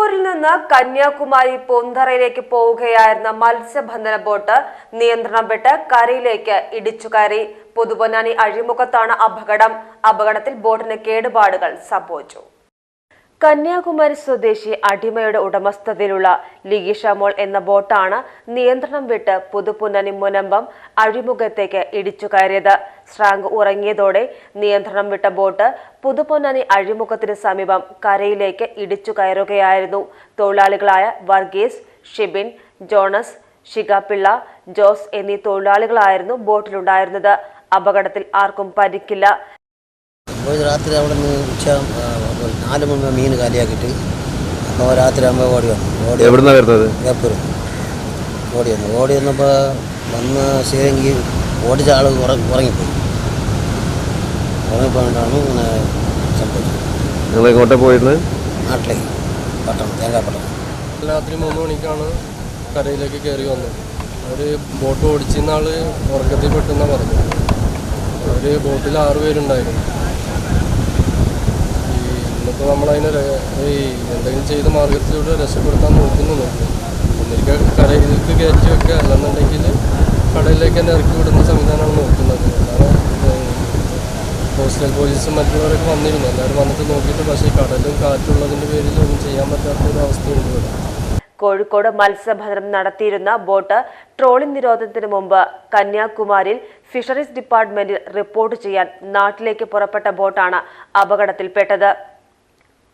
നിലമ്പൂരിൽ നിന്ന് കന്യാകുമാരി പൂന്തറയിലേക്ക് പോവുകയായിരുന്ന മത്സ്യബന്ധന ബോട്ട് നിയന്ത്രണം വിട്ട് കരയിലേക്ക് ഇടിച്ചു കയറി. പുതുപൊന്നാനി അഴിമുഖത്താണ് അപകടം. അപകടത്തിൽ ബോട്ടിന് കേടുപാടുകൾ സംഭവിച്ചു. കന്യാകുമാരി സ്വദേശി അടിമയുടെ ഉടമസ്ഥതയിലുള്ള ലിഗിഷ മോൾ എന്ന ബോട്ടാണ് നിയന്ത്രണം വിട്ട് പുതുപുന്നനി മുനമ്പം അഴിമുഖത്തേക്ക് ഇടിച്ചു കയറിയത്. സ്രാങ്ക് ഉറങ്ങിയതോടെ നിയന്ത്രണം വിട്ട ബോട്ട് പുതുപുന്നനി അഴിമുഖത്തിന് സമീപം കരയിലേക്ക് ഇടിച്ചു കയറുകയായിരുന്നു. തൊഴിലാളികളായ വർഗീസ് ഷിബിൻ ജോണസ് ഷിഗാപിള്ള ജോസ് എന്നീ തൊഴിലാളികളായിരുന്നു ബോട്ടിലുണ്ടായിരുന്നത്. അപകടത്തിൽ ആർക്കും പരിക്കില്ല. രാത്രി അവിടെ നിന്ന് ഉച്ച നാല് മണി മീൻ കാലിയാക്കിയിട്ട് അപ്പോൾ രാത്രി ആകുമ്പോൾ ഓടി വന്നു. ഓടി എവിടുന്ന വരുന്നത്? വേപ്പൂർ ഓടി വന്നു. ഓടി വന്നപ്പോൾ വന്ന് ശരിയെങ്കിൽ ഓടിച്ച ആൾ ഉറങ്ങിപ്പോയി. ഉറങ്ങിപ്പോയിട്ടാണ് ഇങ്ങനെ സംഭവിച്ചത്. നിങ്ങൾ എങ്ങോട്ടാ പോയിരുന്നത്? നാട്ടിലേക്ക്. പട്ടണം തേങ്ങാപ്പട്ടണം. രാത്രി മൂന്ന് മണിക്കാണ് കരയിലേക്ക് കയറി വന്നത്. അവർ ബോട്ട് ഓടിച്ചിരുന്ന ആൾ ഉറക്കത്തിൽ പെട്ടെന്നാണ് പറഞ്ഞു അവർ ബോട്ടിൽ ആറ് പേരുണ്ടായിരുന്നു. ഇന്നിപ്പോൾ നമ്മളതിനെ ഈ എന്തെങ്കിലും ചെയ്ത് മാർഗത്തിലൂടെ രക്ഷപ്പെടുത്താൻ നോക്കുന്നുണ്ട് ഒന്നിരിക്കൽ കരയിലേക്ക് കയറ്റി വെക്കുക അല്ലെന്നുണ്ടെങ്കിൽ കടലിലേക്ക് തന്നെ ഇറക്കി വിടുന്ന സംവിധാനമാണ് നോക്കുന്നത്. കോസ്റ്റൽ പോലീസും മറ്റുള്ളവരൊക്കെ വന്നിരുന്നു. എല്ലാവരും വന്നിട്ട് നോക്കിയിട്ട് പക്ഷേ കടലും കാറ്റുള്ളതിന്റെ പേരിൽ ഒന്നും ചെയ്യാൻ പറ്റാത്ത ഒരു അവസ്ഥയുണ്ട് ഇവിടെ. കോഴിക്കോട് മത്സ്യബന്ധനം നടത്തിയിരുന്ന ബോട്ട് ട്രോളിംഗ് നിരോധനത്തിന് മുമ്പ് കന്യാകുമാരിയിൽ ഫിഷറീസ് ഡിപ്പാർട്ട്മെന്റിൽ റിപ്പോർട്ട് ചെയ്യാൻ നാട്ടിലേക്ക് പുറപ്പെട്ട ബോട്ടാണ് അപകടത്തിൽപ്പെട്ടത്.